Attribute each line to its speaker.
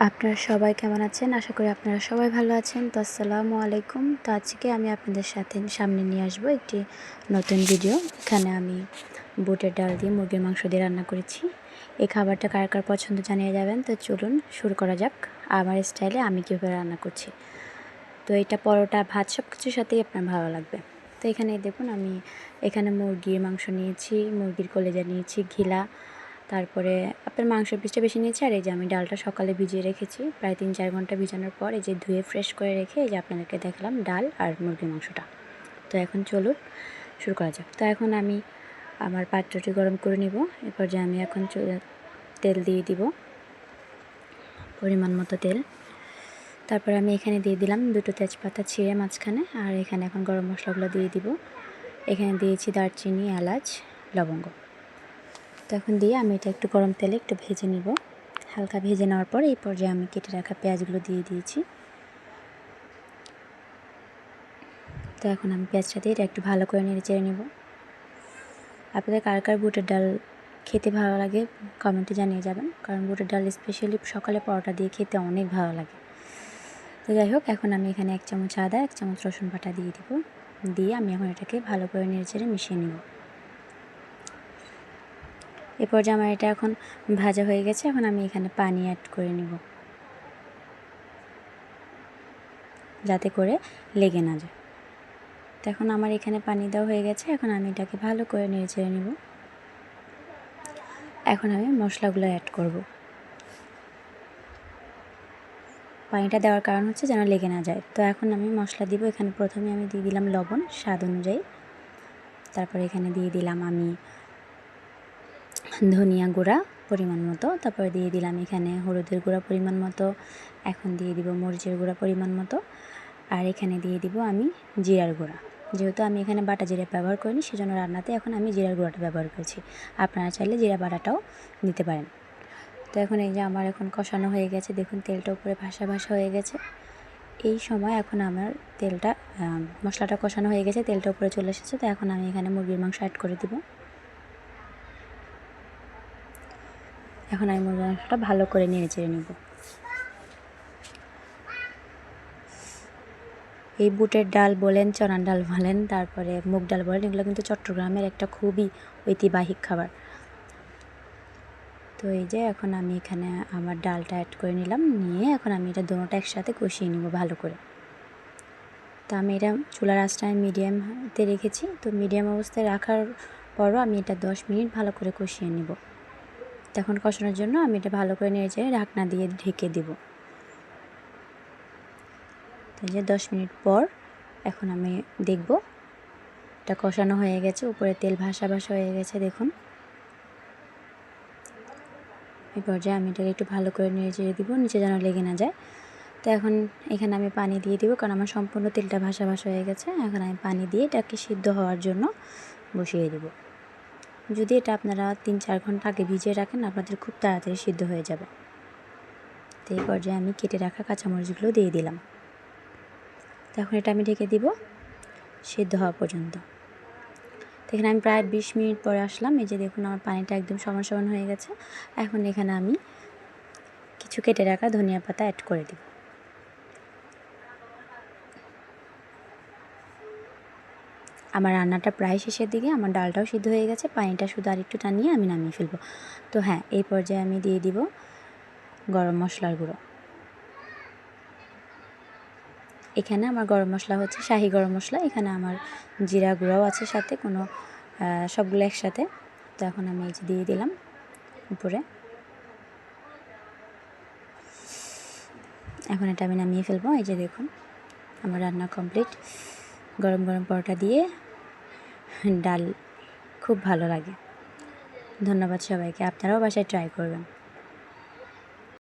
Speaker 1: আপনারা সবাই কেমন আছেন? আশা করি আপনারা সবাই ভালো আছেন। তো আসসালামু আলাইকুম। তো আজকে আমি আপনাদের সাথে সামনে নিয়ে আসব একটি নতুন ভিডিও। এখানে আমি বুটের ডাল দিয়ে মুরগির মাংস দিয়ে রান্না করেছি। এই খাবারটা কার কার পছন্দ জানিয়ে যাবেন? তো চলুন শুরু করা যাক। আমার স্টাইলে আমি কীভাবে রান্না করছি। তো এটা পরোটা, ভাত সব কিছুর সাথেই আপনার ভালো লাগবে। তো এখানে দেখুন, আমি এখানে মুরগির মাংস নিয়েছি, মুরগির কলেজা নিয়েছি, ঘিলা তারপরে আপনার মাংসের পিসটা বেশি নিয়েছি, আর এই যে আমি ডালটা সকালে ভিজিয়ে রেখেছি। প্রায় তিন চার ঘণ্টা ভিজানোর পর এই যে ধুয়ে ফ্রেশ করে রেখে এই যে আপনাদেরকে দেখলাম ডাল আর মুরগির মাংসটা। তো এখন চলুন, শুরু করা যাক। তো এখন আমি আমার পাত্রটি গরম করে নিব। এরপর যে আমি এখন তেল দিয়ে দিব, পরিমাণ মতো তেল। তারপরে আমি এখানে দিয়ে দিলাম দুটো তেজপাতা ছিঁড়ে মাঝখানে, আর এখানে এখন গরম মশলাগুলো দিয়ে দিব। এখানে দিয়েছি দারচিনি, এলাচ, লবঙ্গ। তো এখন দিয়ে আমি এটা একটু গরম তেলে একটু ভেজে নিব। হালকা ভেজে নেওয়ার পর এই পর্যায়ে আমি কেটে রাখা পেঁয়াজগুলো দিয়ে দিয়েছি। তো এখন আমি পেঁয়াজটা দিয়ে এটা একটু ভালো করে নেড়ে চেড়ে নেব। আপনাদের কার কার বুটের ডাল খেতে ভালো লাগে কমেন্টে জানিয়ে যাবেন। কারণ বুটের ডাল স্পেশালি সকালে পরোটা দিয়ে খেতে অনেক ভালো লাগে। তো যাই হোক, এখন আমি এখানে এক চামচ আদা, এক চামচ রসুন বাটা দিয়ে দিব। দিয়ে আমি এখন এটাকে ভালো করে নেড়ে চেড়ে মিশিয়ে নেব। এ পর্যায়ে আমার এটা এখন ভাজা হয়ে গেছে, এখন আমি এখানে পানি অ্যাড করে নিব। যাতে করে লেগে না যায়। তো এখন আমার এখানে পানি দেওয়া হয়ে গেছে, এখন আমি এটাকে ভালো করে নেড়ে চেড়ে নেব। এখন আমি মশলাগুলো অ্যাড করব। পানিটা দেওয়ার কারণ হচ্ছে যেন লেগে না যায়। তো এখন আমি মশলা দিব, এখানে প্রথমে আমি দিয়ে দিলাম লবণ, স্বাদ অনুযায়ী। তারপর এখানে দিয়ে দিলাম আমি ধনিয়া গুঁড়া পরিমাণ মতো, তারপরে দিয়ে দিলাম এখানে হলুদের গুঁড়া পরিমাণ মতো, এখন দিয়ে দিব মরিচের গুঁড়া পরিমাণ মতো, আর এখানে দিয়ে দিব আমি জিরার গুঁড়া। যেহেতু আমি এখানে বাটা জিরা ব্যবহার করিনি, সেজন্য রান্নাতে এখন আমি জিরার গুঁড়াটা ব্যবহার করেছি। আপনারা চাইলে জিরা বাটাটাও দিতে পারেন। তো এখন এই যে আমার এখন কষানো হয়ে গেছে, দেখুন তেলটা উপরে ভাসা ভাসা হয়ে গেছে। এই সময় এখন আমার তেলটা মশলাটা কষানো হয়ে গেছে, তেলটা উপরে চলে এসেছে, তো এখন আমি এখানে মুরগির মাংস অ্যাড করে দিব। এখন আমি মুরগির মাংসটা ভালো করে নেড়ে চেড়ে নেব। এই বুটের ডাল বলেন, চনার ডাল বলেন, তারপরে মুগ ডাল বলেন, এগুলো কিন্তু চট্টগ্রামের একটা খুবই ঐতিবাহিক খাবার। তো এই যে এখন আমি এখানে আমার ডালটা অ্যাড করে নিলাম, নিয়ে এখন আমি এটা দুটোটা একসাথে কষিয়ে নেব ভালো করে। তো আমি এটা চুলার আঁচটা মিডিয়ামতে রেখেছি, তো মিডিয়াম অবস্থায় রাখার পরও আমি এটা দশ মিনিট ভালো করে কষিয়ে নেব। তখন কষানোর জন্য আমি এটা ভালো করে নিয়ে চেড়ে ঢাকনা দিয়ে ঢেকে দেব। তো যে দশ মিনিট পর এখন আমি দেখব, এটা কষানো হয়ে গেছে, উপরে তেল ভাসা ভাসা হয়ে গেছে, দেখুন। এই পর্যায়ে আমি এটাকে একটু ভালো করে নিয়ে চেড়ে দিব, নিচে যেন লেগে না যায়। তো এখন এখানে আমি পানি দিয়ে দিব, কারণ আমার সম্পূর্ণ তেলটা ভাসা ভাসা হয়ে গেছে। এখন আমি পানি দিয়ে এটাকে সিদ্ধ হওয়ার জন্য বসিয়ে দেবো। যদি এটা আপনারা তিন চার ঘণ্টা আগে ভিজিয়ে রাখেন, আপনাদের খুব তাড়াতাড়ি সিদ্ধ হয়ে যাবে। তো এই পর্যায়ে আমি কেটে রাখা কাঁচামরিচগুলো দিয়ে দিলাম। তখন এটা আমি ঢেকে দিব সিদ্ধ হওয়া পর্যন্ত। এখানে আমি প্রায় বিশ মিনিট পরে আসলাম। এই যে দেখুন, আমার পানিটা একদম সমান সমান হয়ে গেছে। এখন এখানে আমি কিছু কেটে রাখা ধনিয়া পাতা অ্যাড করে দিব। আমার রান্নাটা প্রায় শেষের দিকে, আমার ডালটাও সিদ্ধ হয়ে গেছে, পানিটা শুধু আর একটু টানিয়ে আমি নামিয়ে ফেলব। তো হ্যাঁ এই পর্যায়ে আমি দিয়ে দিব গরম মশলার গুঁড়ো। এখানে আমার গরম মশলা হচ্ছে শাহি গরম মশলা, এখানে আমার জিরা গুঁড়োও আছে সাথে, কোনো সবগুলো একসাথে। তো এখন আমি এই যে দিয়ে দিলাম উপরে। এখন এটা আমি নামিয়ে ফেলব, এই যে দেখুন, আমার রান্না কমপ্লিট। গরম গরম পরোটা দিয়ে ডাল খুব ভালো লাগে। ধন্যবাদ সবাইকে আপনারাও বাসায় ট্রাই করবেন।